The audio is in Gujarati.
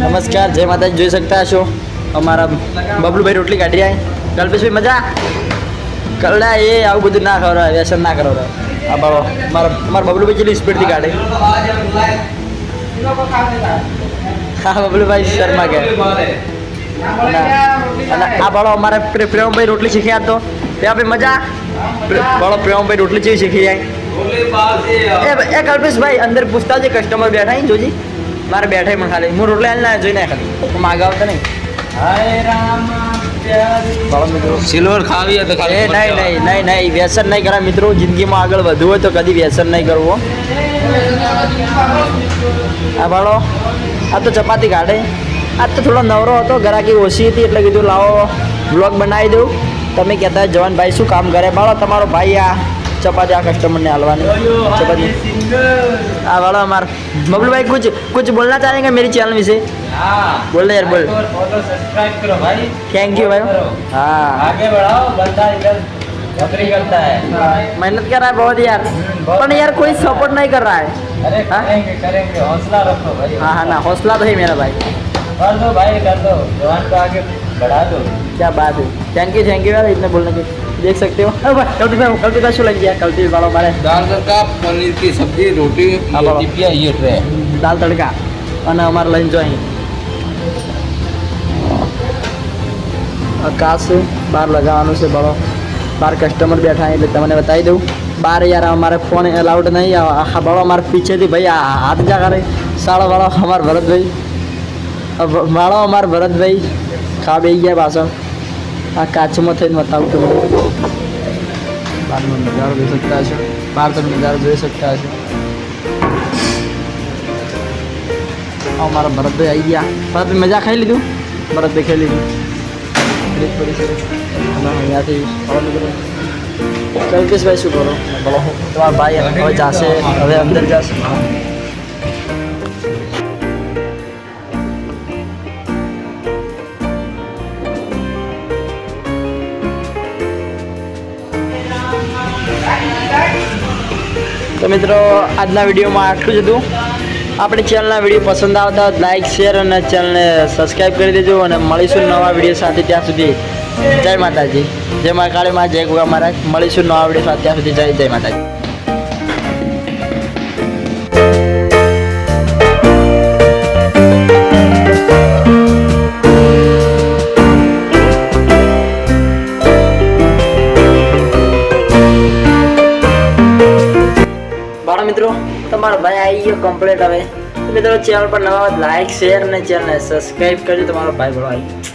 नमस्कार, जय माता जो सकता है, शो। हमारा बबलू भाई रोटली काट रहा कल पे मज़ा? कल ना ये आओ बुध ना खा रहा है व्यसन ना करो रहा अब आओ हमारा हमारा बबलू भाई चलिए स्पीड थी काटे हाँ बबलू भाई शर्मा क्या અને આ બાળો અમારે પ્રેમભાઈ રોટલી શીખી આપતો ત્યાં ભાઈ મજા? બાળો પ્રેમભાઈ રોટલી જેવી શીખી જાય? એ કલ્પેશભાઈ અંદર પૂછતા જે કસ્ટમર બેઠા ને જોજી. મારે બેઠા પણ ખાલી. હું રોટલી હાલ ના જોઈને ખાલી માગાવતા નહીં. સિલ્વર ખાવી તો ખાલી નહીં નહીં નહીં નહીં. વ્યસન નહીં કરા મિત્રો. જિંદગીમાં આગળ વધવું હોય તો કદી વ્યસન નહીં કરવું આ ભાડો આ તો ચપાતી કાઢે. આજ તો થોડો નવરો હતો ઘરાકી ઓછી હતી એટલે કીધું લાવો બ્લોગ બનાવી દઉં. તમે કહેતા જવાન ભાઈ શું કામ કરે? બાળો તમારો ભાઈ આ ચપાતી આ કસ્ટમરને હાલવાની. ચપાતી. આ વાળો અમાર. બબલુભાઈ કુછ કુછ બોલના ચાહેંગે મેરી ચેનલ વિશે? બોલ યાર બોલ. થેન્ક યુ ભાઈ. હા. આગે બઢાઓ બધા हाँ आगे बढ़ाओ बंदा इधर नौकरी करता है मेहनत कर रहा है बहुत यार पर यार कोई सपोर्ट नहीं कर रहा है अरे हाँ? करेंगे करेंगे हौसला रखो भाई हाँ हाँ ना हौसला तो है मेरा भाई कर दो भाई कर दो जवान को आगे बढ़ा दो क्या बात है थैंक यू थैंक यू यार इतने बोलने के देख सकते हो अरे भाई कल तो कल तो शो लग गया कल तो वालों हमारे दाल तड़का पनीर की सब्जी रोटी हाँ, ये बाबा। टिपिया ये ट्रे દાલ તડકા અને અમારે લઈને જો અહીં આકાશ બહાર લગાવવાનું છે બળો બહાર કસ્ટમર બેઠા એટલે તમને બતાવી દઉં. બહાર યાર અમારે ફોન એલાઉડ નહીં. બળો અમારે પીછેથી ભાઈ, આ હાથ જા કરે. સાળો વાળો અમાર ભરતભાઈ. વાળો અમાર ભરતભાઈ. ખા બે ગયા પાછળ આ કાચમાં થઈને બતાવું તો બહારનો નજારો જોઈ શકતા છો બહાર તમે નજારો જોઈ શકતા છો અમારા ભરતભાઈ આવી ગયા. ભરતભાઈ, મજા ખાઈ લીધું? ભરતભાઈ ખાઈ લીધું. બ્રેક પડી છે. અને અહીંયાથી કલ્પેશભાઈ શું કરો? બોલો. તમારા ભાઈ હવે જાશે. હવે અંદર જશે. તો મિત્રો, આજના વિડીયોમાં આટલું જ હતું. આપણી ચેનલના વીડિયો પસંદ આવતા લાઈક શેર અને ચેનલને સબસ્ક્રાઈબ કરી દેજો અને મળીશું નવા વીડિયો સાથે ત્યાં સુધી. જય માતાજી. જય મા કાળી માં, જય ગુગા મહારાજ. મળીશું નવા વીડિયો સાથે ત્યાં સુધી. જય જય માતાજી. મિત્રો, તમારો ભાઈ આવી ગયો કમ્પ્લીટ હવે. મિત્રો ચેનલ પર નવા લાઈક શેર અને ચેનલને સબસ્ક્રાઈબ કરજો. તમારો ભાઈ ભણો આવી